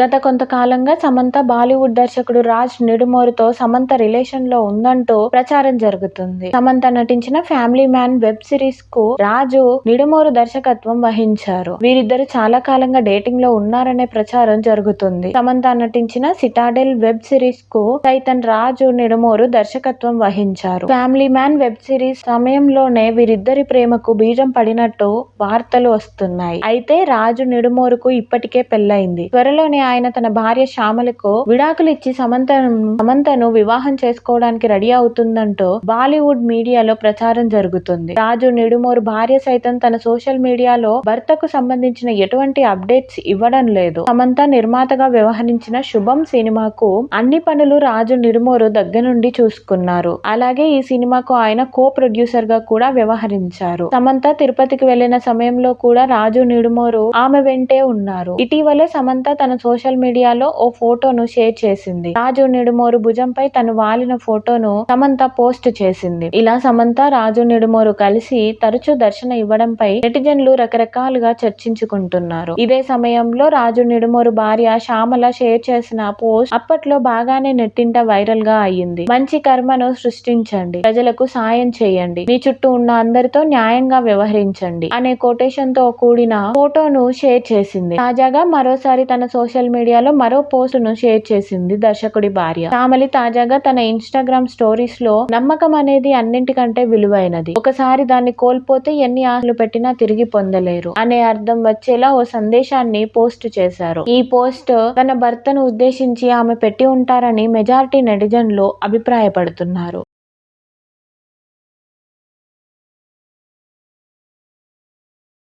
గత కొంతకాలంగా సమంత బాలీవుడ్ దర్శకుడు రాజ్ నిడుమోరుతో సమంత రిలేషన్లో ఉందంటూ ప్రచారం జరుగుతుంది. సమంత నటించిన ఫ్యామిలీ మ్యాన్ వెబ్ సిరీస్కు రాజు నిడుమోరు దర్శకత్వం వహించారు. వీరిద్దరు చాలా కాలంగా డేటింగ్లో ఉన్నారనే ప్రచారం జరుగుతుంది. సమంత నటించిన సిటాడెల్ వెబ్ సిరీస్కు సైతన్ రాజు నిడుమోరు దర్శకత్వం వహించారు. ఫ్యామిలీ మ్యాన్ వెబ్ సిరీస్ సమయంలోనే వీరిద్దరి ప్రేమకు బీజం పడినట్టు వార్తలు వస్తున్నాయి. అయితే రాజు నిడుమోరుకు ఇప్పటికే పెళ్ళైంది త్వరలోనే ఆయన తన భార్య శ్యామలకు విడాకులు ఇచ్చి సమంతను సమంతను వివాహం చేసుకోవడానికి రెడీ అవుతుందంటూ బాలీవుడ్ మీడియాలో ప్రచారం జరుగుతుంది. రాజు నిడుమోరు భార్య సైతం తన సోషల్ మీడియాలో భర్తకు సంబంధించిన ఎటువంటి అప్డేట్స్ ఇవ్వడం లేదు. సమంత నిర్మాతగా వ్యవహరించిన శుభం సినిమాకు అన్ని పనులు రాజు నిడుమోరు దగ్గర నుండి చూసుకున్నారు. అలాగే ఈ సినిమాకు ఆయన కో ప్రొడ్యూసర్గా కూడా వ్యవహరించారు. సమంత తిరుపతికి వెళ్ళిన సమయంలో కూడా రాజు నిడుమోరు ఆమె వెంటే ఉన్నారు. ఇటీవలే సమంత తన సోషల్ సోషల్ మీడియాలో ఓ ఫోటోను షేర్ చేసింది. రాజు నిడుమోరు భుజంపై తను వాలిన ఫోటోను సమంత పోస్ట్ చేసింది. ఇలా సమంత రాజు నిడుమోరు కలిసి తరచూ దర్శన ఇవ్వడంపై నెటిజన్లు రకరకాలుగా చర్చించుకుంటున్నారు. ఇదే సమయంలో రాజు నిడుమోరు భార్య శ్యామల షేర్ చేసిన పోస్ట్ అప్పట్లో బాగానే నెట్టింట వైరల్గా అయ్యింది. మంచి కర్మను సృష్టించండి. ప్రజలకు సాయం చేయండి. మీ చుట్టూ ఉన్న అందరితో న్యాయంగా వ్యవహరించండి. అనే కొటేషన్తో కూడిన ఫోటోను షేర్ చేసింది. తాజాగా మరోసారి తన సోషల్ సోషల్ మీడియాలో మరో పోస్ట్ను షేర్ చేసింది దర్శకుడి భార్య. శ్యామలి తాజాగా తన ఇన్స్టాగ్రామ్ స్టోరీస్లో నమ్మకం అనేది అన్నింటికంటే విలువైనది. ఒకసారి దాన్ని కోల్పోతే ఎన్ని ఆశలు పెట్టినా తిరిగి పొందలేరు అనే అర్థం వచ్చేలా ఓ సందేశాన్ని పోస్ట్ చేశారు. ఈ పోస్ట్ తన భర్తను ఉద్దేశించి ఆమె పెట్టి ఉంటారని మెజారిటీ నెటిజన్లు అభిప్రాయపడుతున్నారు.